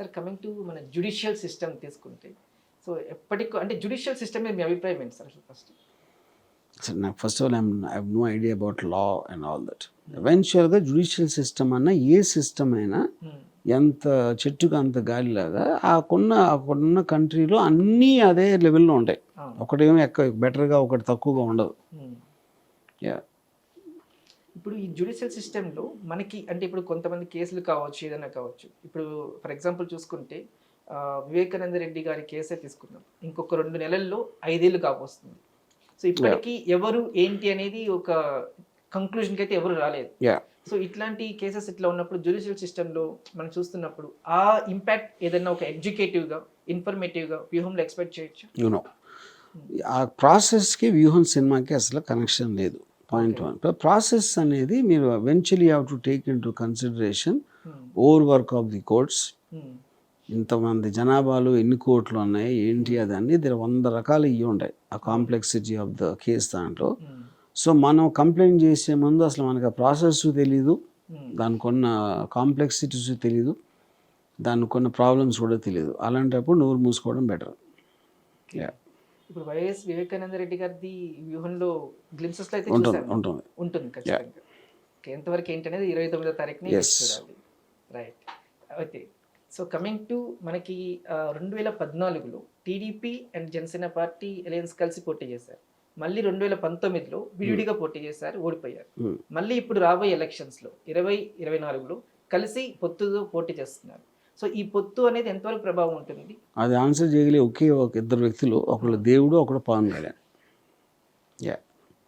Sir coming to మన judicial system తీసుకుంటే. So ఎప్పటికీ అంటే జుడిషియల్ సిస్టమ్ మీద మీ అభిప్రాయం ఏంటి సార్ అసలు ఫస్ట్ సో నాకు first of all I'm I no idea about law and all that ఎవెన్చువల్గా judicial system అన్న ఏ సిస్టమ్ అయినా ఎంత చెట్టుకు అంత గాలిలాగా ఆ కొన్న ఆ కొన్న కంట్రీలో అన్నీ అదే లెవెల్లో ఉంటాయి. ఒకటేమో ఎక్కువ బెటర్గా ఒకటి తక్కువగా ఉండదు. యా ఇప్పుడు ఈ జుడిషియల్ సిస్టంలో మనకి అంటే ఇప్పుడు కొంతమంది కేసులు కావచ్చు ఏదైనా కావచ్చు. ఇప్పుడు ఫర్ ఎగ్జాంపుల్ చూసుకుంటే వివేకానంద రెడ్డి గారి కేసే తీసుకుందాం. ఇంకొక రెండు నెలల్లో ఐదేళ్ళు కావస్తుంది సో ఇప్పటికీ ఎవరు ఏంటి అనేది ఒక కంక్లూజన్కి అయితే ఎవరు రాలేదు. యా సో ఇట్లాంటి కేసెస్ ఇట్లా ఉన్నప్పుడు జ్యుడిషియల్ సిస్టంలో మనం చూస్తున్నప్పుడు ఆ ఇంపాక్ట్ ఏదైనా ఒక ఎడ్యుకేటివ్గా ఇన్ఫర్మేటివ్గా వ్యూహంలో ఎక్స్పెక్ట్ చేయొచ్చు? ఆ ప్రాసెస్కి వ్యూహం సినిమాకి అసలు కనెక్షన్ లేదు. పాయింట్ వన్ ప్రాసెస్ అనేది మీరు eventually have to take into consideration over work of the courts ఇంతమంది జనాభాలు ఎన్ని కోట్లు ఉన్నాయి ఏంటి అది అన్ని దీని వంద రకాలు ఇవి ఉంటాయి. ఆ కాంప్లెక్సిటీ ఆఫ్ ద కేస్ దాంట్లో. సో మనం కంప్లైంట్ చేసే ముందు అసలు మనకు ఆ ప్రాసెస్ తెలీదు. దానికి ఉన్న కాంప్లెక్సిటీస్ తెలీదు. దానికి ఉన్న ప్రాబ్లమ్స్ కూడా తెలియదు అలాంటప్పుడు నోరు మూసుకోవడం బెటర్ యా ఇప్పుడు వైఎస్ వివేకానంద రెడ్డి గారిది వ్యూహంలో గ్లిమ్సెస్లో అయితే ఉంటుంది ఉంటుంది. ఖచ్చితంగా. ఎంతవరకు ఏంటనేది ఇరవై తొమ్మిదో తారీఖున. చూడాలి. రైట్ అయితే సో కమింగ్ టు మనకి రెండు వేల పద్నాలుగులో TDP and Janasena party alliance కలిసి పోటీ చేశారు. మళ్ళీ రెండు వేల పంతొమ్మిదిలో విడివిడిగా పోటీ చేశారు ఓడిపోయారు. Hmm. మళ్ళీ ఇప్పుడు రాబోయే ఎలక్షన్స్లో ఇరవై ఇరవై నాలుగులో కలిసి పొత్తుతో పోటీ చేస్తున్నారు. సో ఈ పొత్తు అనేది ఎంతవరకు ప్రభావం ఉంటుంది అది ఆన్సర్ చేయగలిగే ఒకే ఒక ఇద్దరు వ్యక్తులు ఒకళ్ళు దేవుడు ఒకడు పవన్ కళ్యాణ్. యా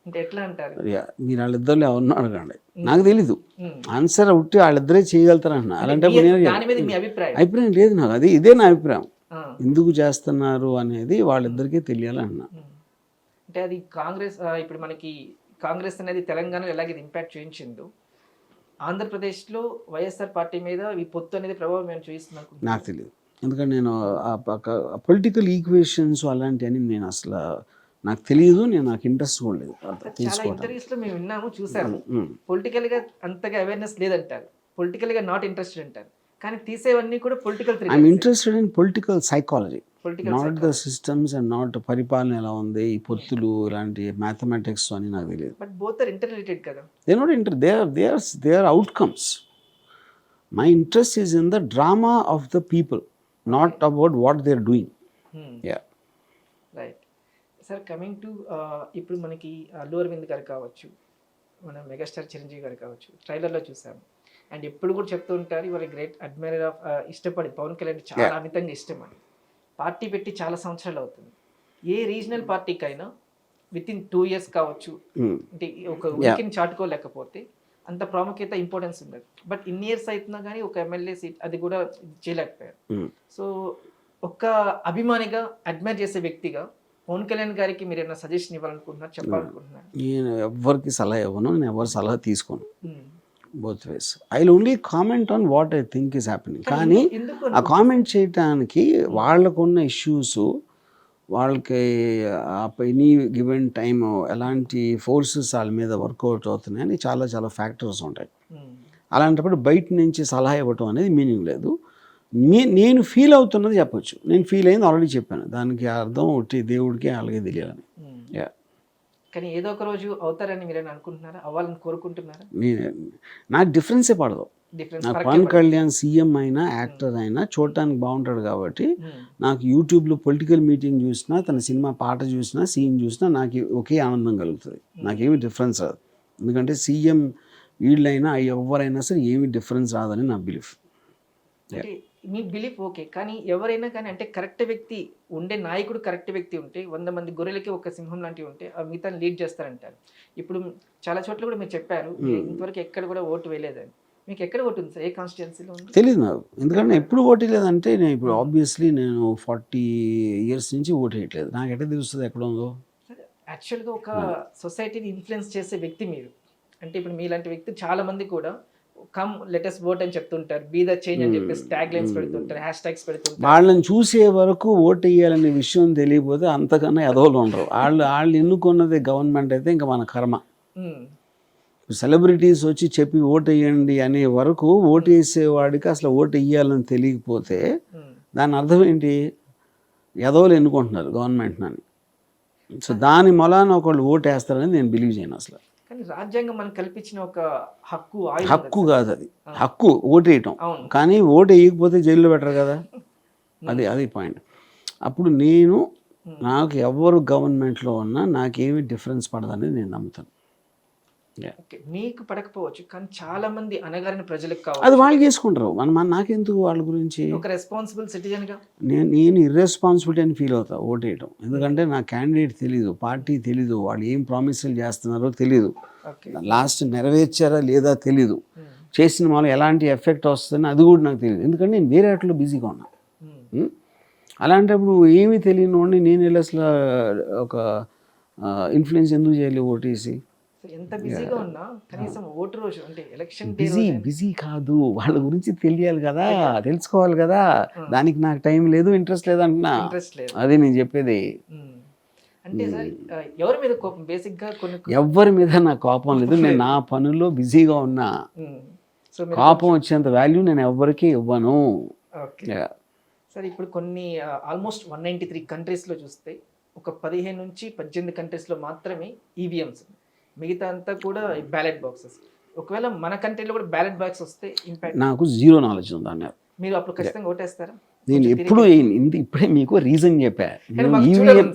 అంటే ఎట్లా అంటారు? యా మీరు వాళ్ళిద్దరు ఎవరినో అడగండి. నాకు తెలీదు. Hmm. ఆన్సర్ ఉట్టి వాళ్ళిద్దరే చేయగలుగుతారు అంటున్నా అలాంటి అభిప్రాయం? అభిప్రాయం లేదు నాకు. అది ఇదే నా అభిప్రాయం. ఎందుకు చేస్తున్నారు అనేది వాళ్ళిద్దరికీ తెలియాలన్నా ఉమ్. అంటే అది కాంగ్రెస్ ఇప్పుడు మనకి కాంగ్రెస్ అనేది తెలంగాణలో ఎలాగ ఇంపాక్ట్ చూపించిందో ఆంధ్రప్రదేశ్లో వైఎస్ఆర్ పార్టీ మీద ఈ పొత్తు అనేది ప్రభావం మేము చూపిస్తున్నాం నాకు తెలియదు ఎందుకంటే నేను పొలిటికల్ ఈక్వేషన్స్ అలాంటివన్నీ నేను అసలు నాకు తెలియదు నేను నాకు ఇంట్రెస్ట్ కూడా లేదు. చాలా ఇంటర్వ్యూస్లో మేము విన్నాము చూసాము. పొలిటికల్గా అంతగా అవేర్నెస్ లేదంటారు. పొలిటికల్గా నాట్ ఇంట్రెస్టెడ్ అంటారు. కానీ తీసేవన్నీ కూడా political I'm interested in political psychology not the systems and not పరిపాలన ఎలా ఉంది? ఈ పొత్తులు ఇలాంటి మ్యాథమెటిక్స్ అని నాకు తెలియదు. But both are interrelated కదా they not inter they are they are they are outcomes my interest is in the drama of the people not about what they are doing ya right sir coming to ఇప్పుడు మనకి అల్లు అరవింద్ గారు కావచ్చు మన megastar Chiranjeevi గారు కావచ్చు ట్రైలర్లో చూసాము and ఎప్పుడు కూడా చెప్తూ ఉంటారు ఇవాళ గ్రేట్ అడ్మైరర్ ఆఫ్ ఇష్టపడి పవన్ కళ్యాణ్ చాలా అమితంగా ఇష్టం అని. పార్టీ పెట్టి చాలా సంవత్సరాలు అవుతుంది. ఏ రీజనల్ పార్టీకైనా విత్ ఇన్ టూ ఇయర్స్ కావచ్చు అంటే ఈ ఒక ఉనికిని చాటుకోలేకపోతే అంత ప్రాముఖ్యత ఇంపార్టెన్స్ ఉండదు. బట్ ఇన్ని ఇయర్స్ అవుతున్నా కానీ ఒక ఎమ్మెల్యే సీట్ అది కూడా చేయలేకపోయారు. సో ఒక్క అభిమానిగా అడ్మైర్ చేసే వ్యక్తిగా పవన్ కళ్యాణ్ గారికి మీరు ఏమైనా సజెషన్ ఇవ్వాలనుకుంటున్నారు? చెప్పాలనుకుంటున్నారు? నేను ఎవరికి సలహా ఇవ్వను నేను ఎవరి సలహా తీసుకోను. Hmm. Both ways I only comment on what I think is happening కానీ ఆ కామెంట్ చేయటానికి వాళ్ళకున్న ఇష్యూస్ వాళ్ళకి ఎనీ గివెన్ టైం ఎలాంటి ఫోర్సెస్ వాళ్ళ మీద వర్కౌట్ అవుతున్నాయని చాలా చాలా ఫ్యాక్టర్స్ ఉంటాయి. Hmm. అలాంటప్పుడు బయట నుంచి సలహా ఇవ్వటం అనేది మీనింగ్ లేదు. నే నేను ఫీల్ అవుతున్నది చెప్పొచ్చు. నేను ఫీల్ అయింది ఆల్రెడీ చెప్పాను. దానికి అర్థం ఒకటి దేవుడికి అలాగే తెలియాలని. కానీ ఏదో ఒక రోజు అవుతారని మీరు అనుకుంటున్నారా? అవ్వాలని కోరుకుంటున్నారా? నేను నాకు డిఫరెన్సే పడదు. నాకు పవన్ కళ్యాణ్ సీఎం అయినా యాక్టర్ అయినా చూడటానికి బాగుంటాడు కాబట్టి. నాకు యూట్యూబ్లో పొలిటికల్ మీటింగ్ చూసినా తన సినిమా పాట చూసినా సీన్ చూసినా నాకు ఒకే ఆనందం కలుగుతుంది. నాకేమి డిఫరెన్స్ రాదు. ఎందుకంటే సీఎం వీళ్ళైనా ఎవరైనా సరే ఏమి డిఫరెన్స్ రాదని నా బిలీఫ్. మీ బిలీఫ్ ఓకే. కానీ ఎవరైనా కానీ అంటే కరెక్ట్ వ్యక్తి ఉండే నాయకుడు కరెక్ట్ వ్యక్తి ఉంటే వంద మంది గొర్రెలకి ఒక సింహం లాంటివి ఉంటే ఆ మిగతా లీడ్ చేస్తారంటారు. ఇప్పుడు చాలా చోట్ల కూడా మీరు చెప్పారు ఇంతవరకు ఎక్కడ కూడా ఓటు వేయలేదని. మీకు ఎక్కడ ఓటు ఉంది సార్? ఏ కాన్స్టిట్యున్సీలో ఉంది? తెలియదు నాకు. ఎందుకంటే ఎప్పుడు ఓటు లేదంటే నేను ఇప్పుడు ఆబ్వియస్లీ నేను ఫార్టీ ఇయర్స్ నుంచి ఓటు వేయట్లేదు. నాకు ఎట్లా తెలుస్తుంది ఎక్కడ ఉందో? యాక్చువల్గా ఒక సొసైటీని ఇన్ఫ్లుయెన్స్ చేసే వ్యక్తి మీరు. అంటే ఇప్పుడు మీలాంటి వ్యక్తి చాలా మంది కూడా కమ్ లెటెస్ట్ ఓట్ అని చెప్తుంటారు. బీ ద చేంజ్ అని చెప్పేసి ట్యాగ్ లైన్స్ పెడుతుంటారు హ్యాష్ ట్యాగ్స్ పెడుతుంటారు. వాళ్ళని చూసే వరకు ఓటు వేయాలనే విషయం తెలియకపోతే అంతకన్నా ఎదవలు ఉండరు. వాళ్ళు వాళ్ళు ఎన్నుకున్నది గవర్నమెంట్ అయితే ఇంకా మన కర్మ. సెలబ్రిటీస్ వచ్చి చెప్పి ఓటు వేయండి అనే వరకు ఓటు వేసేవాడికి అసలు ఓటు వేయాలని తెలియకపోతే దాని అర్థం ఏంటి? ఎదవలు ఎన్నుకుంటున్నారు గవర్నమెంట్ అని సో దాని మొలాన ఒకళ్ళు ఓటు వేస్తారని నేను బిలీవ్ చేయను అసలు. కానీ రాజ్యాంగం మనకు కల్పించిన ఒక హక్కు హక్కు కదా. అది. హక్కు ఓటు వేయటం. కానీ ఓటు వేయకపోతే జైల్లో పెట్టరు కదా. అది అది పాయింట్ అప్పుడు నేను నాకు ఎవరు గవర్నమెంట్లో ఉన్నా నాకేమి డిఫరెన్స్ పడదని నేను నమ్ముతాను. మీకు పడకపోవచ్చు కానీ చాలా మంది అనగారిన ప్రజలకు అది కావాలి వాళ్ళు చేసుకుంటారు. మన మన నాకెందుకు వాళ్ళ గురించి? ఒక రెస్పాన్సిబుల్ సిటిజన్గా నేను నేను ఇర్రెస్పాన్సిబిలిటీ అని ఫీల్ అవుతా ఓటేయటం. ఎందుకంటే నా క్యాండిడేట్ తెలీదు పార్టీ తెలీదు వాళ్ళు ఏం ప్రామిసులు చేస్తున్నారో తెలీదు. లాస్ట్ నెరవేర్చారా లేదా తెలీదు. ఉమ్, చేసిన వాళ్ళు ఎలాంటి ఎఫెక్ట్ వస్తుందని అది కూడా నాకు తెలియదు ఎందుకంటే నేను వేరే వాటిలో బిజీగా ఉన్నా. ఉమ్, ఉం? అలాంటప్పుడు ఏమీ తెలియని వాడిని నేను వెళ్ళి అసలు ఒక ఇన్ఫ్లుయెన్స్ ఎందుకు చేయాలి ఓటేసి? ఎంత బిజీగా ఉన్నా కనీసం ఓటు రోజు అంటే ఎలక్షన్ బిజీ బిజీ కాదు. వాళ్ళ గురించి తెలియాలి కదా. తెలుసుకోవాలి కదా. దానికి నాకు టైం లేదు ఇంట్రెస్ట్ లేదు అంటున్నా. ఇంట్రెస్ట్ లేదు. అది నేను చెప్పేది. ఉమ్. అంటే సార్ ఆ, ఎవరి మీద కోపం? బేసిక్గా కొన్ని ఎవ్వరి మీద నాకు కోపం లేదు. నేను నా పనుల్లో బిజీగా ఉన్నా. మీరు కోపం వచ్చేంత వాల్యూ నేను ఎవ్వరికీ ఇవ్వను. సార్ ఇప్పుడు కొన్ని ఆల్మోస్ట్ వన్ నైంటీ త్రీ కంట్రీస్లో చూస్తే ఒక పదిహేను నుంచి పద్దెనిమిది కంట్రీస్లో మాత్రమే ఈవీఎంస్ మిగతా అంతా కూడా బ్యాలెట్ బాక్సెస్ ఒకవేళ మన కంట్రీలో కూడా బ్యాలెట్ బాక్స్ వస్తే ఇంపాక్ట్ నాకు జీరో నాలెడ్జ్ ఉంది అన్న. మీరు అప్పుడు ఖచ్చితంగా ఓటేస్తారా? నేను ఎప్పుడు ఇంత ఇప్పుడే మీకు రీజన్ చెప్పా. ఈవీఎం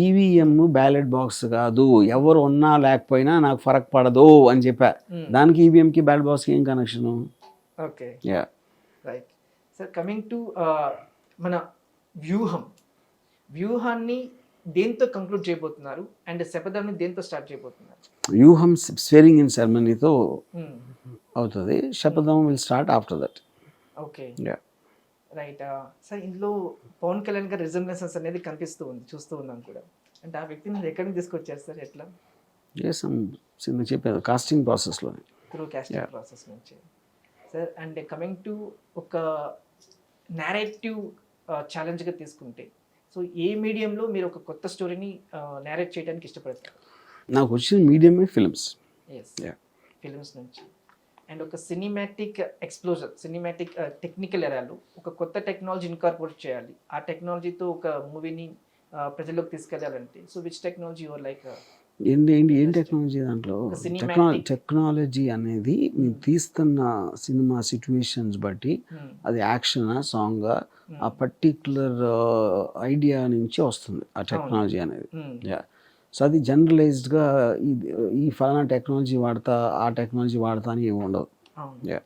ఈవీఎం బ్యాలెట్ బాక్స్ కాదు ఎవరు ఉన్నా లేకపోయినా నాకు ఫరక్ పడదు అని చెప్పా. Hmm. దానికి ఈవీఎంకి బ్యాలెట్ బాక్స్కి ఏం connection okay ya right sir coming to మన వ్యూహం. వ్యూహాన్ని దేంతో కంక్లూడ్ చేయబోతున్నారు? అండ్ శపథాన్ని దేంతో స్టార్ట్ చేయబోతున్నారు? వ్యూహం స్వేరింగ్ ఇన్ సెరమనీతో Hmm. అవుతుంది. శపథం will start after that okay right sir ఇందులో పవన్ కళ్యాణ్ గారి రిజంబ్లెన్సెస్ అనేది కనిపిస్తూ ఉంది చూస్తూ ఉన్నాం కూడా. అంటే ఆ వ్యక్తిని ఎక్కడి నుంచి తీసుకొచ్చారు సార్ ఎట్లా? చేసాం చిన్న చెప్పాను కాస్టింగ్ ప్రాసెస్లోనే త్రూ కాస్టింగ్ ప్రాసెస్ నుంచి. సార్ అండ్ కమింగ్ టు ఒక నేరేటివ్ ఛాలెంజ్గా తీసుకుంటే సో ఏ మీడియంలో మీరు ఒక కొత్త స్టోరీని నేరేట్ చేయడానికి ఇష్టపడతారు? నాకు వచ్చిన మీడియమే ఫిల్మ్స్. ఫిలిమ్స్ నుంచి. అండ్ ఒక సినిమాటిక్ ఎక్స్ప్లోజర్ సినిమాటిక్ టెక్నికల్ ఎరాలు ఒక కొత్త టెక్నాలజీ ఇన్కార్పొరేట్ చేయాలి. ఆ టెక్నాలజీతో ఒక మూవీని ప్రజల్లోకి తీసుకెళ్ళాలంటే so which technology your like ఏంటి ఏంటి ఏం టెక్నాలజీ దాంట్లో? టెక్నాలజీ టెక్నాలజీ అనేది మీరు తీస్తున్న సినిమా సిచ్యువేషన్స్ బట్టి అది యాక్షనా సాంగా? ఆ పర్టిక్యులర్ ఐడియా నుంచి వస్తుంది ఆ టెక్నాలజీ అనేది. యా సో అది జనరలైజ్డ్గా ఈ ఈ ఫలానా టెక్నాలజీ వాడతా ఆ టెక్నాలజీ వాడతా అని ఏమి ఉండదు. యా